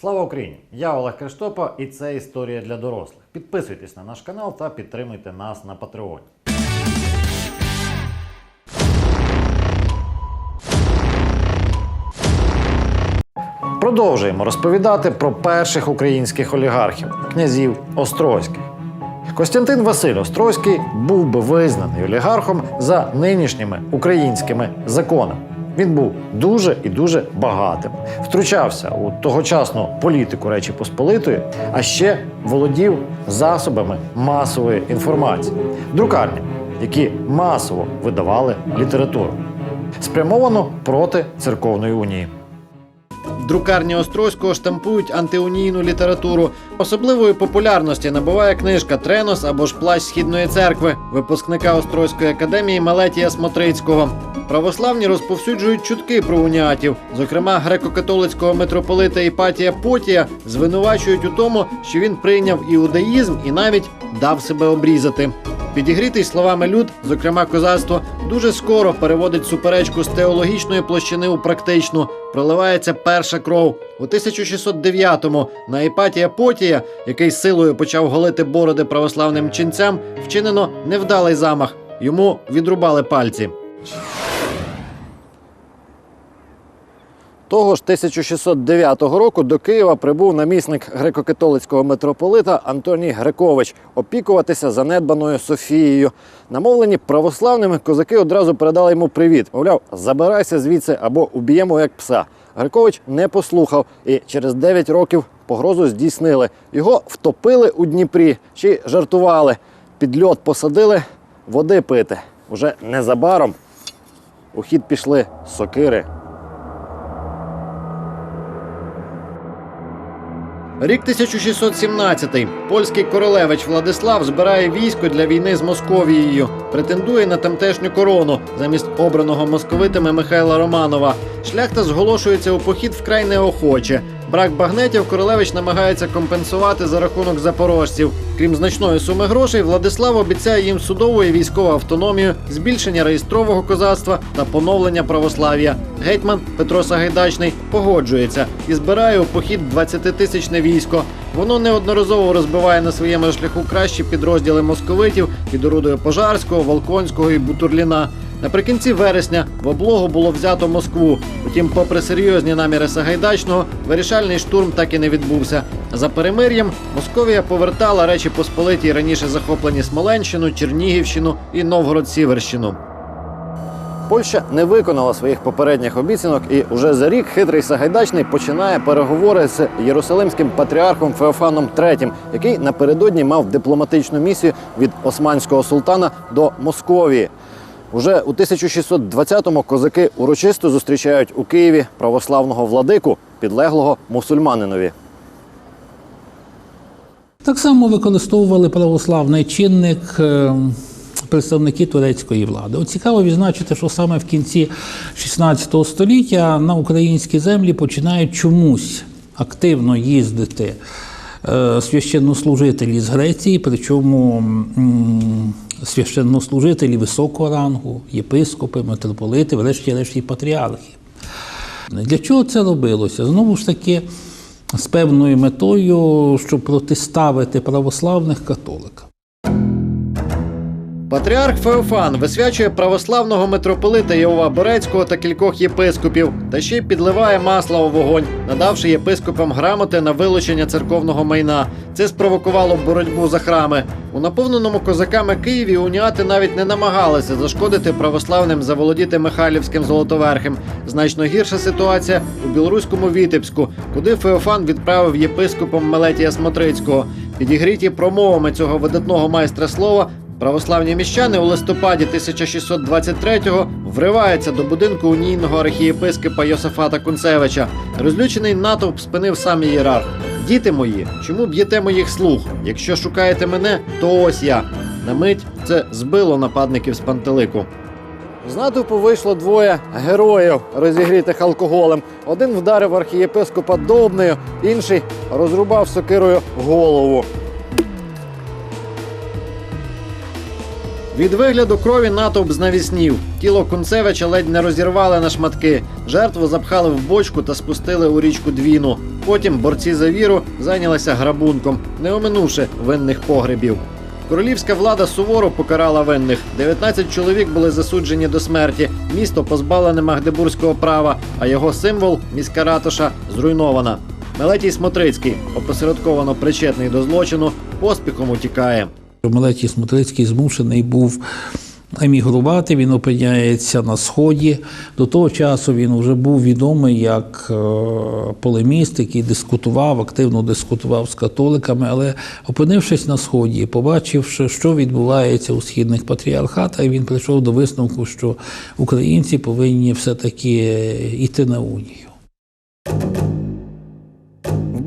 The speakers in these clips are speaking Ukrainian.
Слава Україні! Я Олег Криштопа і це історія для дорослих. Підписуйтесь на наш канал та підтримуйте нас на Патреоні. Продовжуємо розповідати про перших українських олігархів князів Острозьких. Костянтин Василь Острозький був би визнаний олігархом за нинішніми українськими законами. Він був дуже і дуже багатим, втручався у тогочасну політику Речі Посполитої, а ще володів засобами масової інформації, друкарнями, які масово видавали літературу, спрямовану проти церковної унії. Друкарні Острозького штампують антиунійну літературу. Особливої популярності набуває книжка Тренос або ж плащ східної церкви, випускника Острозької академії Малетія Смотрицького. Православні розповсюджують чутки про уніатів. Зокрема, греко-католицького митрополита Іпатія Потія звинувачують у тому, що він прийняв іудаїзм і навіть дав себе обрізати. Підігрітий словами люд, зокрема козацтво, дуже скоро переводить суперечку з теологічної площини у практичну. Проливається перша кров. У 1609-му на Іпатія Потія, який силою почав голити бороди православним ченцям, вчинено невдалий замах. Йому відрубали пальці. Того ж 1609 року до Києва прибув намісник греко-католицького митрополита Антоній Грекович опікуватися занедбаною Софією. Намовлені православними козаки одразу передали йому привіт. Мовляв, забирайся звідси або уб'ємо як пса. Грекович не послухав і через 9 років погрозу здійснили. Його втопили у Дніпрі, й жартували. Під льот посадили води пити. Уже незабаром у хід пішли сокири. Рік 1617. Польський королевич Владислав збирає військо для війни з Московією, претендує на тамтешню корону замість обраного московитами Михайла Романова. Шляхта зголошується у похід вкрай неохоче. Брак багнетів королевич намагається компенсувати за рахунок запорожців. Крім значної суми грошей, Владислав обіцяє їм судову і військову автономію, збільшення реєстрового козацтва та поновлення православ'я. Гетьман Петро Сагайдачний погоджується і збирає у похід 20-тисячне військо. Воно неодноразово розбиває на своєму шляху кращі підрозділи московитів під орудою Пожарського, Волконського і Бутурліна. Наприкінці вересня в облогу було взято Москву. Утім, попри серйозні наміри Сагайдачного, вирішальний штурм так і не відбувся. За перемир'ям Московія повертала речі Посполиті раніше захоплені Смоленщину, Чернігівщину і Новгород-Сіверщину. Польща не виконала своїх попередніх обіцянок, і уже за рік хитрий Сагайдачний починає переговори з єрусалимським патріархом Феофаном III, який напередодні мав дипломатичну місію від османського султана до Московії. Уже у 1620-му козаки урочисто зустрічають у Києві православного владику, підлеглого мусульманинові. Так само використовували православний чинник е, представники турецької влади. От цікаво відзначити, що саме в кінці 16 століття на українські землі починають чомусь активно їздити священнослужителі з Греції, причому священнослужителі високого рангу, єпископи, митрополити, врешті-решт і патріархи. Для чого це робилося? Знову ж таки, з певною метою, щоб протиставити православних католикам. Патріарх Феофан висвячує православного митрополита Йова Борецького та кількох єпископів, та ще й підливає масла у вогонь, надавши єпископам грамоти на вилучення церковного майна. Це спровокувало боротьбу за храми. У наповненому козаками Києві уніати навіть не намагалися зашкодити православним заволодіти Михайлівським золотоверхем. Значно гірша ситуація у білоруському Вітебську, куди Феофан відправив єпископом Мелетія Смотрицького. Підігріті промовами цього видатного майстра слова Православні міщани у листопаді 1623-го вриваються до будинку унійного архієпископа Йосифата Кунцевича. Розлючений натовп спинив сам ієрарх. Діти мої, чому б'єте моїх слуг? Якщо шукаєте мене, то ось я. На мить це збило нападників з пантелику. З натовпу вийшло двоє героїв, розігрітих алкоголем. Один вдарив архієпископа довбнею, інший розрубав сокирою голову. Від вигляду крові натовп знавіснів. Тіло Кунцевича ледь не розірвали на шматки. Жертву запхали в бочку та спустили у річку Двіну. Потім борці за віру зайнялися грабунком, не оминувши винних погребів. Королівська влада суворо покарала винних. 19 чоловік були засуджені до смерті. Місто позбавлене магдебурзького права, а його символ міська ратуша зруйнована. Мелетій Смотрицький, опосередковано причетний до злочину, поспіхом утікає. Мелетій Смотрицький змушений був емігрувати, він опиняється на сході. До того часу він вже був відомий як е, полеміст, який дискутував, активно дискутував з католиками, але опинившись на сході, побачивши, що відбувається у східних патріархатах, він прийшов до висновку, що українці повинні все-таки йти на унію.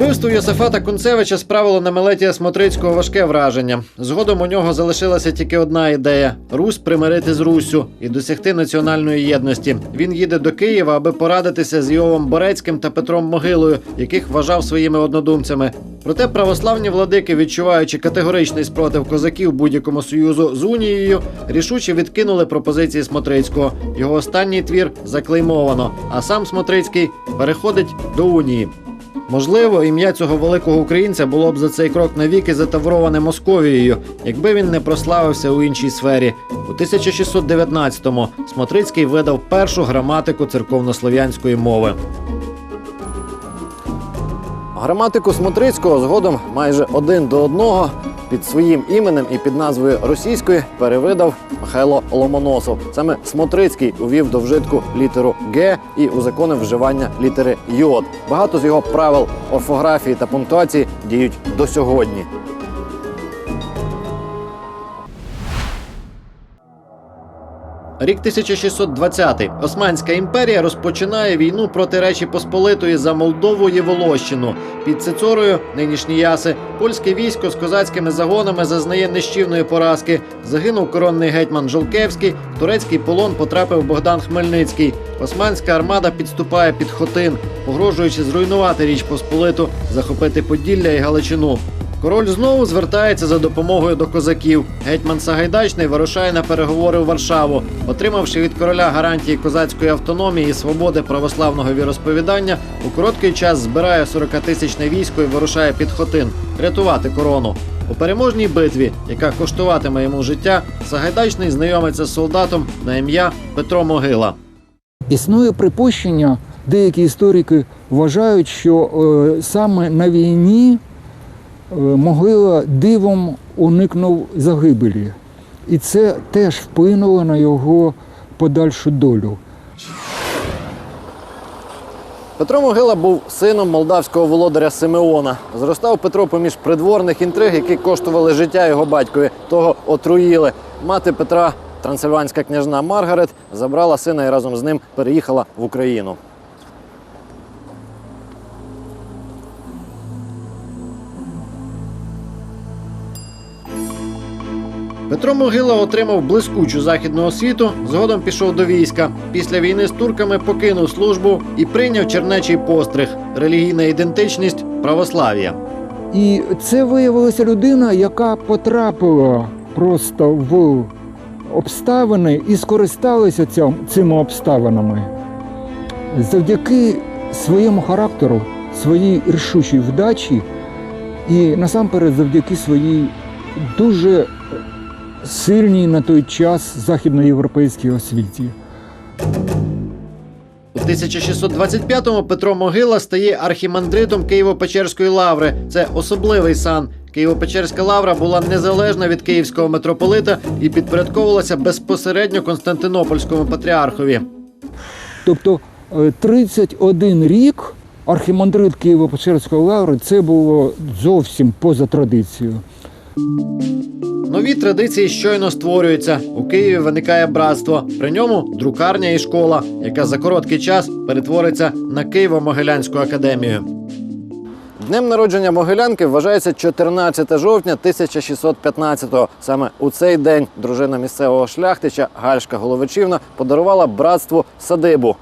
Вбивство Йосифата Кунцевича справило на Мелетія Смотрицького важке враження. Згодом у нього залишилася тільки одна ідея: Русь примирити з Руссю і досягти національної єдності. Він їде до Києва, аби порадитися з Йовом Борецьким та Петром Могилою, яких вважав своїми однодумцями. Проте православні владики, відчуваючи категоричний спротив козаків будь-якому союзу з унією, рішуче відкинули пропозиції Смотрицького. Його останній твір заклеймовано, а сам Смотрицький переходить до унії. Можливо, ім'я цього великого українця було б за цей крок навіки затавроване Московією, якби він не прославився у іншій сфері. У 1619-му Смотрицький видав першу граматику церковнослов'янської мови. Граматику Смотрицького згодом майже один до одного під своїм іменем і під назвою російської перевидав Михайло Ломоносов. Саме Смотрицький увів до вжитку літеру Г і узаконив вживання літери Йод. Багато з його правил орфографії та пунктуації діють до сьогодні. Рік 1620. Османська імперія розпочинає війну проти Речі Посполитої за Молдову і Волощину. Під Цицорою, нинішні яси, польське військо з козацькими загонами зазнає нищівної поразки. Загинув коронний гетьман Жолкевський, в турецький полон потрапив Богдан Хмельницький. Османська армада підступає під Хотин, погрожуючи зруйнувати Річ Посполиту, захопити Поділля і Галичину. Король знову звертається за допомогою до козаків. Гетьман Сагайдачний вирушає на переговори у Варшаву. Отримавши від короля гарантії козацької автономії і свободи православного віросповідання, у короткий час збирає 40-тисячне військо і вирушає під Хотин рятувати корону. У переможній битві, яка коштуватиме йому життя, Сагайдачний знайомиться з солдатом на ім'я Петро Могила. Існує припущення, деякі історики вважають, що е, саме на війні могила дивом уникнув загибелі. І це теж вплинуло на його подальшу долю. Петро Могила був сином молдавського володаря Симеона. Зростав Петро поміж придворних інтриг, які коштували життя його батькові. Того отруїли. Мати Петра, трансильванська княжна Маргарет, забрала сина і разом з ним переїхала в Україну. Петро Могила отримав блискучу західну освіту, згодом пішов до війська. Після війни з турками покинув службу і прийняв чернечий постриг релігійна ідентичність православ'я. І це виявилася людина, яка потрапила просто в обставини і скористалася ця- цими обставинами. Завдяки своєму характеру, своїй рішучій вдачі і насамперед завдяки своїй дуже сильній на той час західноєвропейській освіті. У 1625-му Петро Могила стає архімандритом Києво-Печерської лаври. Це особливий сан. Києво-Печерська лавра була незалежна від київського митрополита і підпорядковувалася безпосередньо Константинопольському патріархові. Тобто е, 31 рік архімандрит Києво-Печерської лаври це було зовсім поза традицією. Нові традиції щойно створюються. У Києві виникає братство. При ньому друкарня і школа, яка за короткий час перетвориться на Києво-Могилянську академію. Днем народження Могилянки вважається 14 жовтня 1615-го. Саме у цей день дружина місцевого шляхтича Гальшка Головичівна подарувала братству садибу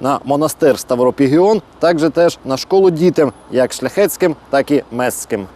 на монастир Ставропігіон, також теж на школу дітям, як шляхетським, так і месським.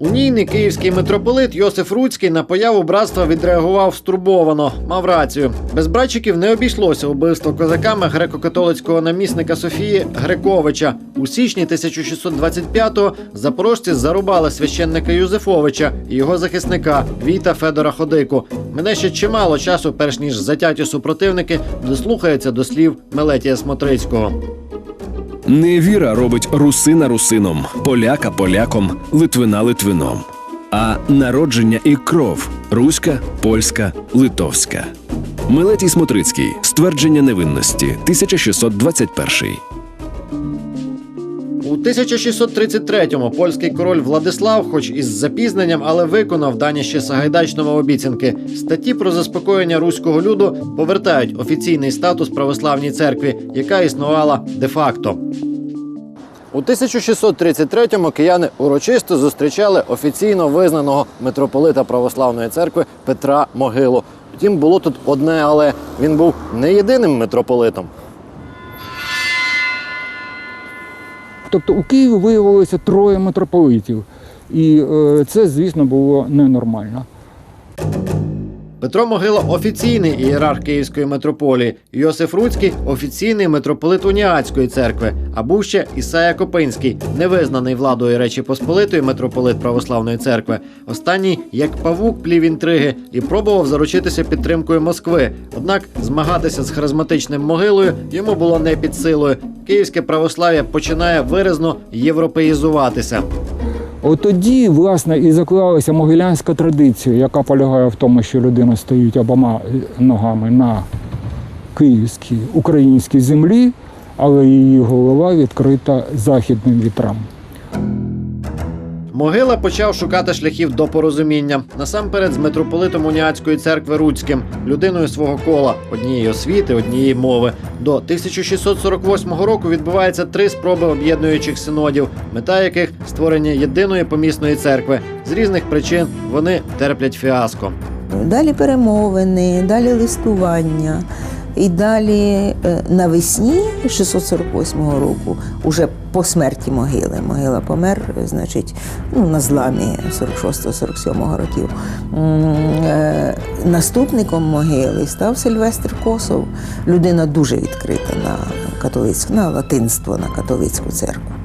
Унійний київський митрополит Йосиф Руцький на появу братства відреагував стурбовано. Мав рацію. Без братчиків не обійшлося убивство козаками греко-католицького намісника Софії Грековича. У січні 1625-го запорожці зарубали священника Юзефовича і його захисника Віта Федора Ходику. Мене ще чимало часу, перш ніж затяті супротивники дослухаються до слів Мелетія Смотрицького. Невіра робить русина русином, поляка поляком, литвина литвином. А народження і кров руська, польська, литовська. Милетій Смотрицький. Ствердження невинності. 1621. У 1633-му польський король Владислав, хоч із запізненням, але виконав дані ще Сагайдачному обіцянки. Статті про заспокоєння руського люду повертають офіційний статус православній церкві, яка існувала де-факто. У 1633-му кияни урочисто зустрічали офіційно визнаного митрополита православної церкви Петра Могилу. Втім, було тут одне, але він був не єдиним митрополитом. Тобто у Києві виявилося троє митрополитів. І е, це, звісно, було ненормально. Петро Могила офіційний ієрарх Київської митрополії, Йосиф Руцький офіційний митрополит Уніатської церкви, а був ще Ісая Копинський, невизнаний владою Речі Посполитої митрополит Православної церкви. Останній, як павук, плів інтриги і пробував заручитися підтримкою Москви. Однак змагатися з харизматичним могилою йому було не під силою. Київське православ'я починає виразно європеїзуватися. От тоді, власне, і заклалася могилянська традиція, яка полягає в тому, що людина стоїть обома ногами на київській українській землі, але її голова відкрита західним вітрам. Могила почав шукати шляхів до порозуміння насамперед з митрополитом Уніатської церкви Руцьким, людиною свого кола, однієї освіти, однієї мови. До 1648 року відбувається три спроби об'єднуючих синодів, мета яких створення єдиної помісної церкви. З різних причин вони терплять фіаско. Далі перемовини, далі листування. І далі е, навесні 648 року, уже по смерті могили. Могила помер, е, значить, ну, на зламі 46-47 років. Е, Наступником могили став Сильвестр Косов, людина дуже відкрита на католицьку, на латинство, на католицьку церкву.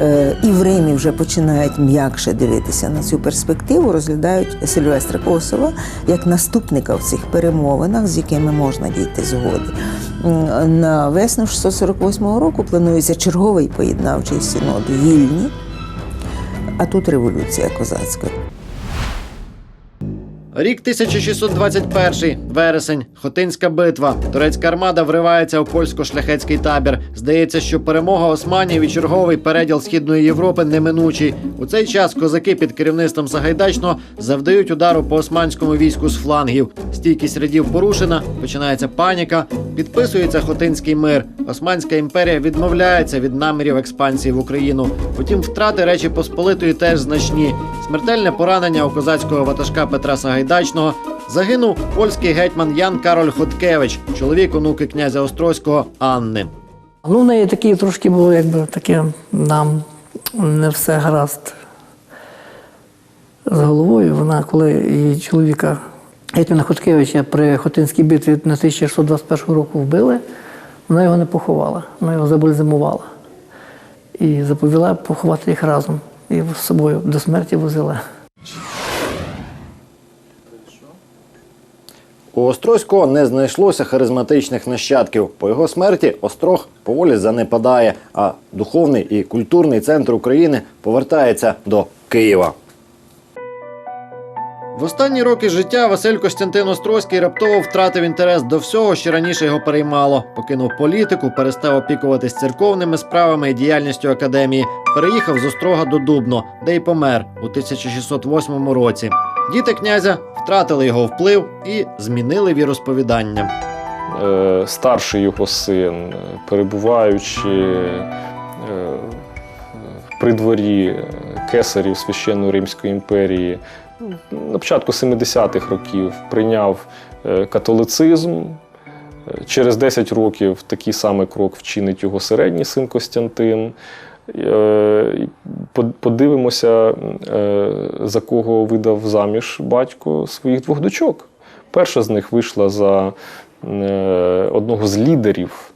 Е, І в Римі вже починають м'якше дивитися на цю перспективу, розглядають Сильвестра Косова як наступника в цих перемовинах, з якими можна дійти згоди. На весну 648 року планується черговий поєднавчий синод Вільні, а тут революція козацька. Рік 1621, вересень, Хотинська битва. Турецька армада вривається у польсько-шляхетський табір. Здається, що перемога османів і черговий переділ східної Європи неминучий. У цей час козаки під керівництвом Сагайдачного завдають удару по османському війську з флангів. Стійкість рядів порушена, починається паніка. Підписується Хотинський мир. Османська імперія відмовляється від намірів експансії в Україну. Втім, втрати Речі Посполитої теж значні. Смертельне поранення у козацького ватажка Петра Сагайдачного загинув польський гетьман Ян Кароль Хоткевич, чоловік онуки князя Острозького Анни. Ну, в неї такі трошки було, якби таке нам не все гаразд з головою. Вона, коли її чоловіка Гетьмана Хоткевича при Хотинській битві на 1621 року вбили, вона його не поховала, вона його забальзамувала. І заповіла поховати їх разом. І з собою до смерті возила. У Острозького не знайшлося харизматичних нащадків. По його смерті Острог поволі занепадає, а духовний і культурний центр України повертається до Києва. В останні роки життя Василь Костянтин Острозький раптово втратив інтерес до всього, що раніше його переймало. Покинув політику, перестав опікуватись церковними справами і діяльністю академії. Переїхав з Острога до Дубно, де й помер у 1608 році. Діти князя втратили його вплив і змінили віросповідання. Е, старший його син, е, перебуваючи е, при дворі кесарів Священної Римської імперії, на початку 70-х років прийняв католицизм. Через 10 років такий самий крок вчинить його середній син Костянтин. Е, Подивимося, е, за кого видав заміж батько своїх двох дочок. Перша з них вийшла за е, одного з лідерів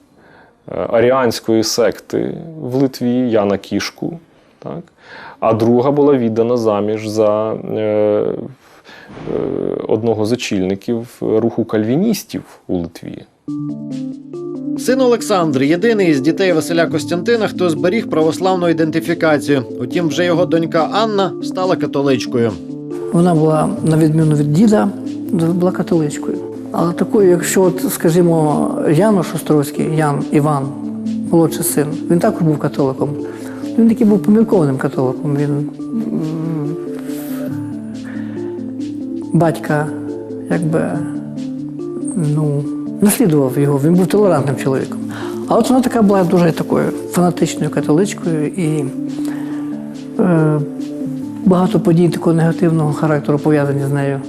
аріанської секти в Литві Яна Кішку. Так? А друга була віддана заміж за одного з очільників руху кальвіністів у Литві. Син Олександр єдиний із дітей Василя Костянтина, хто зберіг православну ідентифікацію. Утім, вже його донька Анна стала католичкою. Вона була, на відміну від діда, була католичкою. Але такою, якщо, от, скажімо, Яно Шостровський, Ян Іван, молодший син, він також був католиком. Він такий був поміркованим католиком. Він батька якби ну, наслідував його, він був толерантним чоловіком. А от вона така була дуже такою фанатичною католичкою і е, багато подій такого негативного характеру пов'язані з нею.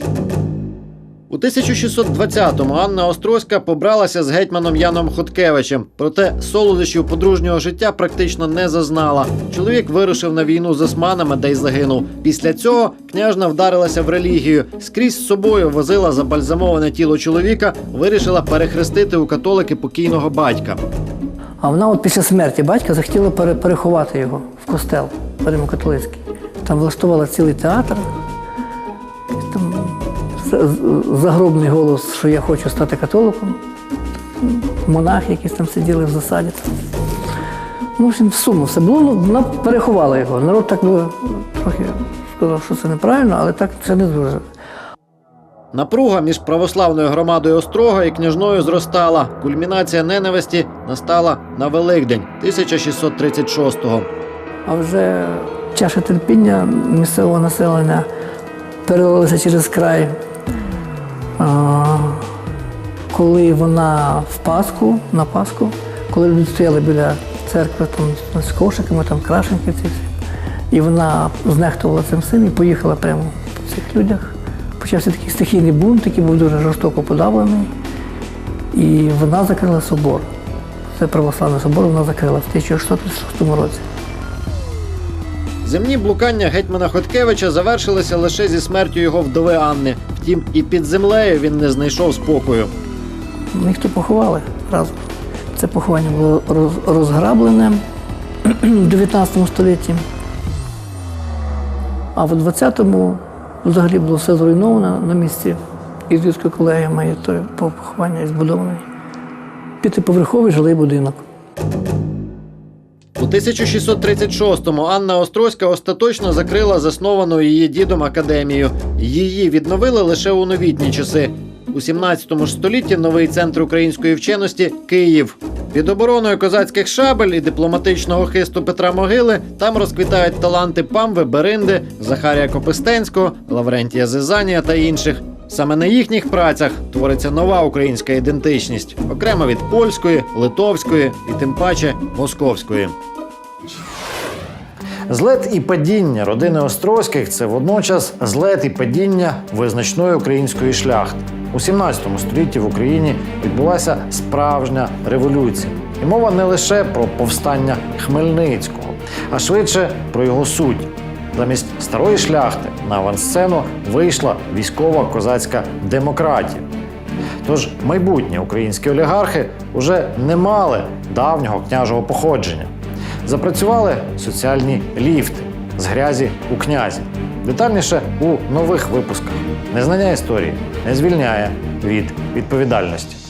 У 1620-му Анна Острозька побралася з гетьманом Яном Хоткевичем. Проте солодощів подружнього життя практично не зазнала. Чоловік вирушив на війну з османами, де й загинув. Після цього княжна вдарилася в релігію. Скрізь з собою возила забальзамоване тіло чоловіка, вирішила перехрестити у католики покійного батька. А вона от після смерті батька захотіла переховати його в костел Римокатолицький. Там влаштувала цілий театр. Загробний голос, що я хочу стати католиком. Монахи, якісь там сиділи в засаді. Ну, в общем, сумно все було. Ну, Вона переховала його. Народ так би трохи сказав, що це неправильно, але так це не дуже. Напруга між православною громадою Острога і княжною зростала. Кульмінація ненависті настала на Великдень 1636-го. А вже чаша терпіння місцевого населення перелилася через край. Коли вона в Пасху, на Пасху, коли люди стояли біля церкви там, з кошиками, там крашенки ці, і вона знехтувала цим всім і поїхала прямо по цих людях. Почався такий стихійний бунт, який був дуже жорстоко подавлений. І вона закрила собор. Це православний собор вона закрила в 1636 році. Земні блукання гетьмана Хоткевича завершилися лише зі смертю його вдови Анни. Втім, і під землею він не знайшов спокою. Їх то поховали разом. Це поховання було розграблене в 19 столітті. А в 20-му взагалі було все зруйновано на місці ізюської колегіями, і то поховання і збудований. П'ятиповерховий жилий будинок. У 1636-му Анна Острозька остаточно закрила засновану її дідом академію. Її відновили лише у новітні часи. У 17 ж столітті новий центр української вченості Київ. Під обороною козацьких шабель і дипломатичного хисту Петра Могили там розквітають таланти Памви Беринди, Захарія Копистенського, Лаврентія Зизанія та інших. Саме на їхніх працях твориться нова українська ідентичність, окремо від польської, литовської і тим паче московської. Злет і падіння родини Острозьких це водночас злет і падіння визначної української шляхти. У 17 столітті в Україні відбулася справжня революція. І мова не лише про повстання Хмельницького, а швидше про його суть. Замість старої шляхти на авансцену вийшла військова козацька демократія. Тож майбутні українські олігархи уже не мали давнього княжого походження. Запрацювали соціальні ліфти з грязі у князі. Детальніше у нових випусках. Незнання історії не звільняє від відповідальності.